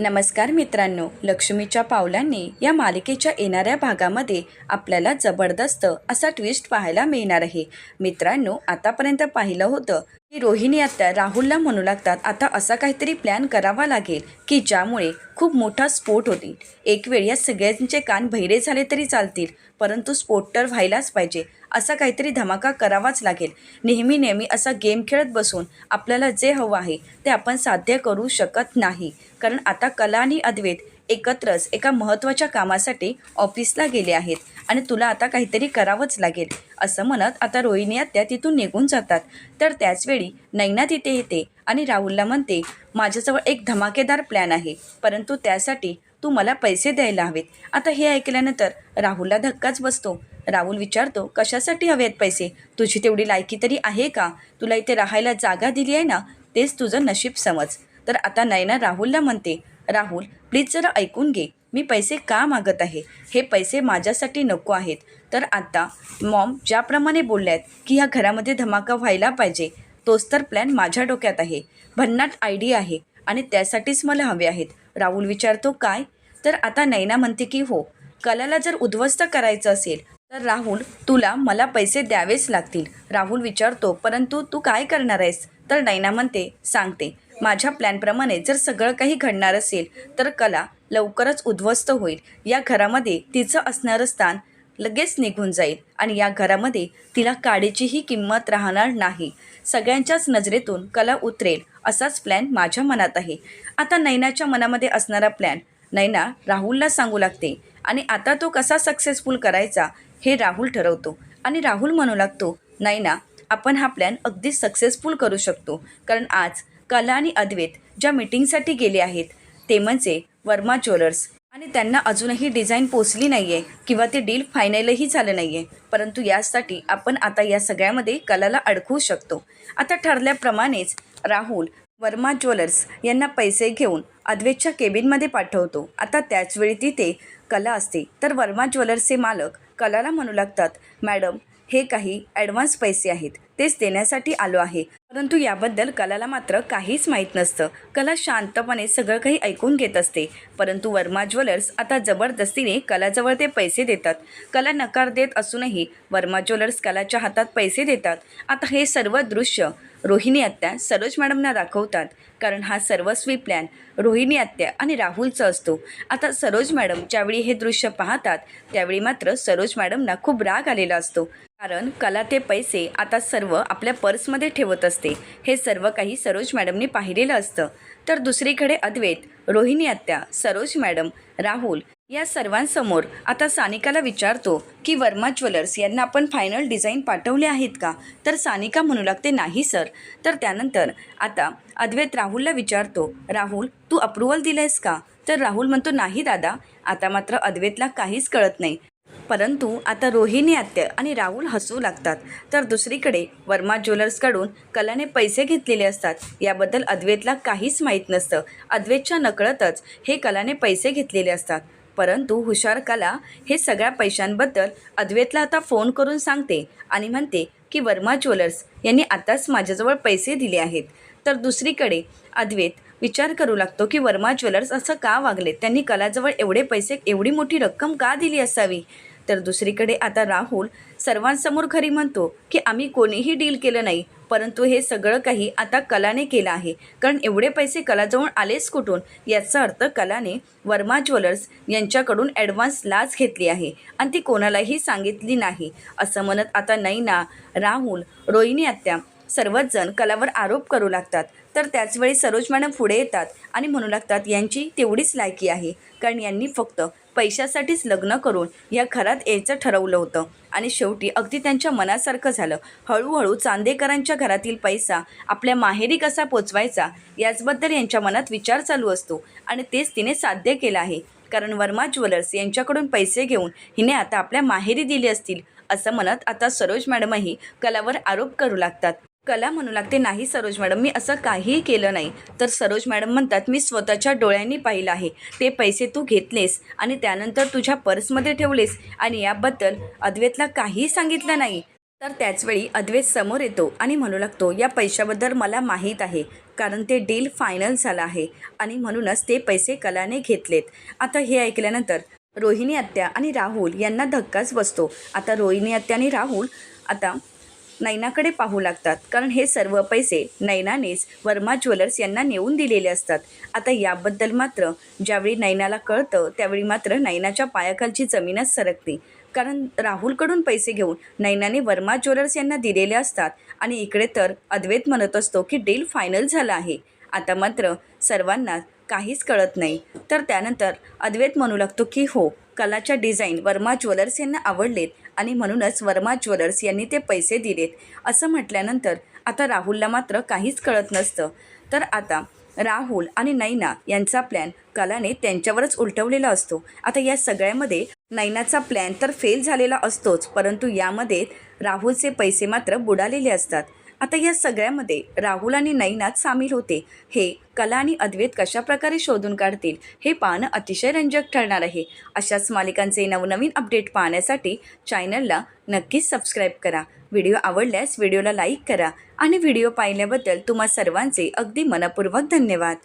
नमस्कार मित्रांनो लक्ष्मीच्या पावलांनी या मालिकेच्या येणाऱ्या भागामध्ये आपल्याला जबरदस्त असा ट्विस्ट पाहायला मिळणार आहे. मित्रांनो आतापर्यंत पाहिलं होतं की रोहिणी आता राहुलला म्हणू लागतात आता असा काहीतरी प्लॅन करावा लागेल की ज्यामुळे खूप मोठा स्फोट होतील. एक वेळ या सगळ्यांचे कान बहिरे झाले तरी चालतील परंतु स्फोट तर व्हायलाच पाहिजे असा काहीतरी धमाका करावाच लागेल. नेहमी नेहमी असा गेम खेळत बसून आपल्याला जे हवं आहे ते आपण साध्य करू शकत नाही. कारण आता कला आणि अद्वैत एकत्रच एका महत्त्वाच्या कामासाठी ऑफिसला गेले आहेत आणि तुला आता काहीतरी करावंच लागेल असं म्हणत आता रोहिणी आत्या तिथून निघून जातात. तर त्याचवेळी नैना तिथे येते आणि राहुलला म्हणते माझ्याजवळ एक धमाकेदार प्लॅन आहे परंतु त्यासाठी तू मला पैसे द्यायला हवेत. आता हे ऐकल्यानंतर राहुलला धक्काच बसतो. राहुल विचारतो कशासाठी हवे आहेत पैसे? तुझी तेवढी लायकी तरी आहे का? तुला इथे राहायला जागा दिली आहे ना? तेच तुझं नशीब समज. तर आता नैना राहुलला म्हणते राहुल प्लीज जरा ऐकून घे. मी पैसे का मागत आहे? हे पैसे माझ्यासाठी नको आहेत. तर आता मॉम ज्याप्रमाणे बोलल्या आहेत की ह्या घरामध्ये धमाका व्हायला पाहिजे तोच तर प्लॅन माझ्या डोक्यात आहे. भन्नाट आयडिया आहे आणि त्यासाठीच मला हवे आहेत. राहुल विचारतो काय? तर आता नैना म्हणते की हो कलाला जर उद्ध्वस्त करायचं असेल तर राहुल तुला मला पैसे द्यावेच लागतील. राहुल विचारतो परंतु तू काय करणार आहेस? तर नैना म्हणते सांगते. माझ्या प्लॅनप्रमाणे जर सगळं काही घडणार असेल तर कला लवकरच उद्ध्वस्त होईल. या घरामध्ये तिचं असणारं स्थान लगेच निघून जाईल आणि या घरामध्ये तिला काडीचीही किंमत राहणार नाही. सगळ्यांच्याच नजरेतून कला उतरेल असाच प्लॅन माझ्या मनात आहे. आता नैनाच्या मनामध्ये असणारा प्लॅन नैना राहुलला सांगू लागते. आणि आता तो कसा सक्सेसफुल करायचा हे राहुल ठरवतो. आणि राहुल म्हणू लागतो नैना आपण हा प्लॅन अगदी सक्सेसफुल करू शकतो. कारण आज कला आणि अद्वैत ज्या मीटिंगसाठी गेले आहेत ते म्हणजे वर्मा ज्वेलर्स. आणि त्यांना अजूनही डिझाईन पोचली नाही आहे किंवा ते डील फायनलही झालं नाही आहे परंतु यासाठी आपण आता या सगळ्यामध्ये कलाला अडकवू शकतो. आता ठरल्याप्रमाणेच राहुल वर्मा ज्वेलर्स यांना पैसे घेऊन अद्वैतच्या केबिनमध्ये पाठवतो. आता त्याचवेळी तिथे कला असते. तर वर्मा ज्वेलर्सचे मालक कलाला म्हणू लागतात मॅडम हे काही ॲडव्हान्स पैसे आहेत. तेच देण्यासाठी आलो आहे. परंतु याबद्दल कलाला मात्र काहीच माहीत नसतं. कला शांतपणे सगळं काही ऐकून घेत असते. परंतु वर्मा ज्वेलर्स आता जबरदस्तीने कलाजवळ ते पैसे देतात. कला नकार देत असूनही वर्मा ज्वेलर्स कलाच्या हातात पैसे देतात. आता हे सर्व दृश्य रोहिणी आत्या सरोज मॅडमना दाखवतात. कारण हा सर्वस्वी प्लॅन रोहिणी आत्या आणि राहुलचा असतो. आता सरोज मॅडम ज्यावेळी हे दृश्य पाहतात त्यावेळी मात्र सरोज मॅडमना खूप राग आलेला असतो. कारण कला ते पैसे आता सर्व आपल्या पर्समध्ये ठेवत असते. हे सर्व काही सरोज मॅडमनी पाहिलेलं असतं. तर दुसरीकडे अद्वैत रोहिणी आत्या सरोज मॅडम राहुल या सर्वांसमोर आता सानिकाला विचारतो की वर्मा ज्वेलर्स यांना आपण फायनल डिझाईन पाठवले आहेत का? तर सानिका म्हणू लागते नाही सर. तर त्यानंतर आता अद्वैत राहुलला विचारतो राहुल तू अप्रुव्हल आहेस का? तर राहुल म्हणतो नाही दादा. आता मात्र अद्वैतला काहीच कळत नाही. परंतु आता रोहिणी आत्या आणि राहुल हसू लागतात. तर दुसरीकडे वर्मा ज्वेलर्सकडून कलाने पैसे घेतलेले असतात. याबद्दल अद्वैतला काहीच माहीत नसतं. अद्वैतच्या नकळतच हे कलाने पैसे घेतलेले असतात. परंतु हुशार कला हे सगळ्या पैशांबद्दल अद्वैतला आता फोन करून सांगते आणि म्हणते की वर्मा ज्वेलर्स यांनी आताच माझ्याजवळ पैसे दिले आहेत. तर दुसरीकडे अद्वैत विचार करू लागतो की वर्मा ज्वेलर्स असं का वागले त्यांनी कलाजवळ एवढे पैसे एवढी मोठी रक्कम का दिली असावी? तर दुसरीकडे आता राहुल सर्वांसमोर खरी म्हणतो की आम्ही कोणीही डील केलं नाही परंतु हे सगळं काही आता कलाने केलं आहे. कारण एवढे पैसे कलाजवळ आलेच कुठून? याचा अर्थ कलाने वर्मा ज्वेलर्स यांच्याकडून ॲडव्हान्स लाच घेतली आहे आणि ती कोणालाही सांगितली नाही. असं म्हणत आता नैना राहुल रोहिणी आत्या सर्वच जण कलावर आरोप करू लागतात. तर त्याचवेळी सरोज मॅडम पुढे येतात आणि म्हणू लागतात यांची तेवढीच लायकी आहे. कारण यांनी फक्त पैशासाठीच लग्न करून या घरात यायचं ठरवलं होतं. आणि शेवटी अगदी त्यांच्या मनासारखं झालं. हळूहळू चांदेकरांच्या घरातील पैसा आपल्या माहेरी कसा पोचवायचा याचबद्दल यांच्या मनात विचार चालू असतो. आणि तेच तिने साध्य केलं आहे. कारण वर्मा ज्वेलर्स यांच्याकडून पैसे घेऊन हिने आता आपल्या माहेरी दिले असतील असं म्हणत आता सरोज मॅडमही कलावर आरोप करू लागतात. कला म्हणू लागते. नाही सरोज मॅडम मी असं काहीही केलं नाही. तर सरोज मॅडम म्हणतात मी स्वतःच्या डोळ्यांनी पाहिलं आहे. ते पैसे तू घेतलेस आणि त्यानंतर तुझ्या पर्समध्ये ठेवलेस आणि याबद्दल अद्वैतला काहीही सांगितलं नाही. तर त्याचवेळी अद्वैत समोर येतो आणि म्हणू लागतो या पैशाबद्दल मला माहीत आहे. कारण ते डील फायनल झालं आहे. आणि म्हणूनच ते पैसे कलाने घेतलेत. आता हे ऐकल्यानंतर रोहिणी आत्या आणि राहुल यांना धक्काच बसतो. आता रोहिणी आत्या आणि राहुल आता नैनाकडे पाहू लागतात. कारण हे सर्व पैसे नैनानेच वर्मा ज्वेलर्स यांना नेऊन दिलेले असतात. आता याबद्दल मात्र ज्यावेळी नैनाला कळतं त्यावेळी मात्र नैनाच्या पायाखालची जमीनच सरकते. कारण राहुलकडून पैसे घेऊन नैनाने वर्मा ज्वेलर्स यांना दिलेले असतात. आणि इकडे तर अद्वैत म्हणत असतो की डील फायनल झाला आहे. आता मात्र सर्वांना काहीच कळत नाही. तर त्यानंतर अद्वैत म्हणू लागतो की हो कलाच्या डिझाईन वर्मा ज्वेलर्स यांना आवडलेत आणि म्हणूनच वर्मा ज्वेलर्स यांनी ते पैसे दिलेत. असं म्हटल्यानंतर आता राहुलला मात्र काहीच कळत नसतं. तर आता राहुल आणि नैना यांचा प्लॅन कलाने त्यांच्यावरच उलटवलेला असतो. आता या सगळ्यामध्ये नैनाचा प्लॅन तर फेल झालेला असतोच परंतु यामध्ये राहुलचे पैसे मात्र बुडालेले असतात. आता या सगळ्यामध्ये राहुल आणि नैनात सामील होते. हे कला आणि अद्वैत कशाप्रकारे शोधून काढतील हे पाहणं अतिशय रंजक ठरणार आहे. अशाच मालिकांचे नवनवीन अपडेट पाहण्यासाठी चॅनलला नक्कीच सबस्क्राईब करा. व्हिडिओ आवडल्यास व्हिडिओला लाईक करा आणि व्हिडिओ पाहिल्याबद्दल तुम्हा सर्वांचे अगदी मनपूर्वक धन्यवाद.